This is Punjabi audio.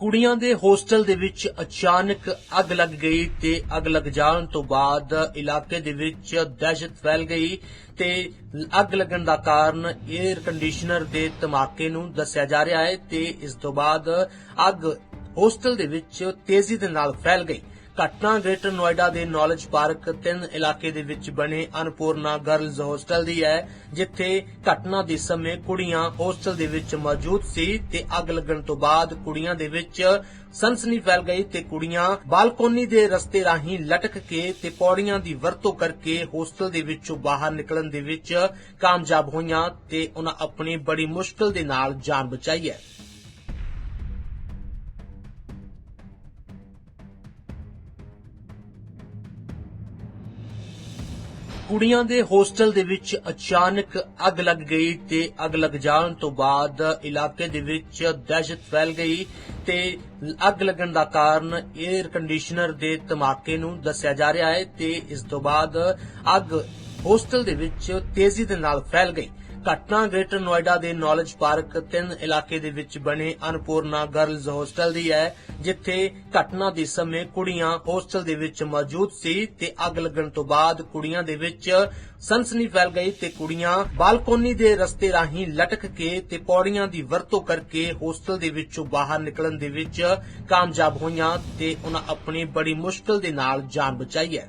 ਕੁੜੀਆਂ ਦੇ ਹੋਸਟਲ ਦੇ ਵਿੱਚ ਅਚਾਨਕ ਅੱਗ ਲੱਗ ਗਈ ਤੇ ਅੱਗ ਲੱਗ ਜਾਣ ਤੋਂ ਬਾਅਦ ਇਲਾਕੇ ਦੇ ਵਿੱਚ ਦਹਿਸ਼ਤ ਫੈਲ ਗਈ ਤੇ ਅੱਗ ਲੱਗਣ ਦਾ ਕਾਰਨ 에ਅਰ ਕੰਡੀਸ਼ਨਰ ਦੇ ਧਮਾਕੇ ਨੂੰ ਦੱਸਿਆ ਜਾ ਰਿਹਾ ਹੈ ਤੇ ਇਸ ਤੋਂ ਬਾਅਦ ਅੱਗ ਹੋਸਟਲ ਦੇ ਵਿੱਚ ਤੇਜ਼ੀ ਦੇ ਨਾਲ ਫੈਲ ਗਈ। ਘਟਨਾ ਗ੍ਰੇਟਰ ਨੋਇਡਾ ਦੇ ਨੌਲੇਜ ਪਾਰਕ ਤਿੰਨ ਇਲਾਕੇ ਦੇ ਵਿੱਚ ਬਣੇ ਅਨਪੂਰਨਾ ਗਰਲਜ਼ ਹੋਸਟਲ ਦੀ ਹੈ, ਜਿੱਥੇ ਘਟਨਾ ਦੇ ਸਮੇਂ ਕੁੜੀਆਂ ਹੋਸਟਲ ਦੇ ਵਿੱਚ ਮੌਜੂਦ ਸੀ ਤੇ ਅੱਗ ਲੱਗਣ ਤੋਂ ਬਾਅਦ ਕੁੜੀਆਂ ਦੇ ਵਿੱਚ ਸਨਸਨੀ ਫੈਲ ਗਈ ਤੇ ਕੁੜੀਆਂ ਬਾਲਕੋਨੀ ਦੇ ਰਸਤੇ ਰਾਹੀਂ ਲਟਕ ਕੇ ਤੇ ਪੌੜੀਆਂ ਦੀ ਵਰਤੋਂ ਕਰਕੇ ਹੋਸਟਲ ਦੇ ਵਿੱਚੋਂ ਬਾਹਰ ਨਿਕਲਣ ਦੇ ਵਿੱਚ ਕਾਮਯਾਬ ਹੋਈਆਂ ਤੇ ਉਹਨਾਂ ਆਪਣੀ ਬੜੀ ਮੁਸ਼ਕਲ ਦੇ ਨਾਲ ਜਾਨ ਬਚਾਈ ਹੈ। ਕੁੜੀਆਂ ਦੇ ਹੋਸਟਲ ਦੇ ਵਿੱਚ ਅਚਾਨਕ ਅੱਗ ਲੱਗ ਗਈ ਤੇ ਅੱਗ ਲੱਗ ਜਾਣ ਤੋਂ ਬਾਅਦ ਇਲਾਕੇ ਦੇ ਵਿੱਚ ਦਹਿਸ਼ਤ ਫੈਲ ਗਈ ਤੇ ਅੱਗ ਲੱਗਣ ਦਾ ਕਾਰਨ 에ਅਰ ਕੰਡੀਸ਼ਨਰ ਦੇ ਧਮਾਕੇ ਨੂੰ ਦੱਸਿਆ ਜਾ ਰਿਹਾ ਹੈ ਤੇ ਇਸ ਤੋਂ ਬਾਅਦ ਅੱਗ ਹੋਸਟਲ ਦੇ ਵਿੱਚ ਤੇਜ਼ੀ ਦੇ ਨਾਲ ਫੈਲ ਗਈ। ਘਟਨਾ ਗ੍ਰੇਟਰ ਨੋਇਡਾ ਦੇ ਨੌਲੇਜ ਪਾਰਕ ਤਿੰਨ ਇਲਾਕੇ ਦੇ ਵਿੱਚ ਬਣੇ ਅਨਪੂਰਨਾ ਗਰਲਜ਼ ਹੋਸਟਲ ਦੀ ਹੈ, ਜਿੱਥੇ ਘਟਨਾ ਦੇ ਸਮੇਂ ਕੁੜੀਆਂ ਹੋਸਟਲ ਦੇ ਵਿੱਚ ਮੌਜੂਦ ਸੀ ਤੇ ਅੱਗ ਲੱਗਣ ਤੋਂ ਬਾਅਦ ਕੁੜੀਆਂ ਦੇ ਵਿੱਚ ਸਨਸਨੀ ਫੈਲ ਗਈ ਤੇ ਕੁੜੀਆਂ ਬਾਲਕੋਨੀ ਦੇ ਰਸਤੇ ਰਾਹੀਂ ਲਟਕ ਕੇ ਤੇ ਪੌੜੀਆਂ ਦੀ ਵਰਤੋਂ ਕਰਕੇ ਹੋਸਟਲ ਦੇ ਵਿੱਚੋਂ ਬਾਹਰ ਨਿਕਲਣ ਦੇ ਵਿੱਚ ਕਾਮਯਾਬ ਹੋਈਆਂ ਤੇ ਉਹਨਾਂ ਆਪਣੀ ਬੜੀ ਮੁਸ਼ਕਲ ਦੇ ਨਾਲ ਜਾਨ ਬਚਾਈ ਹੈ।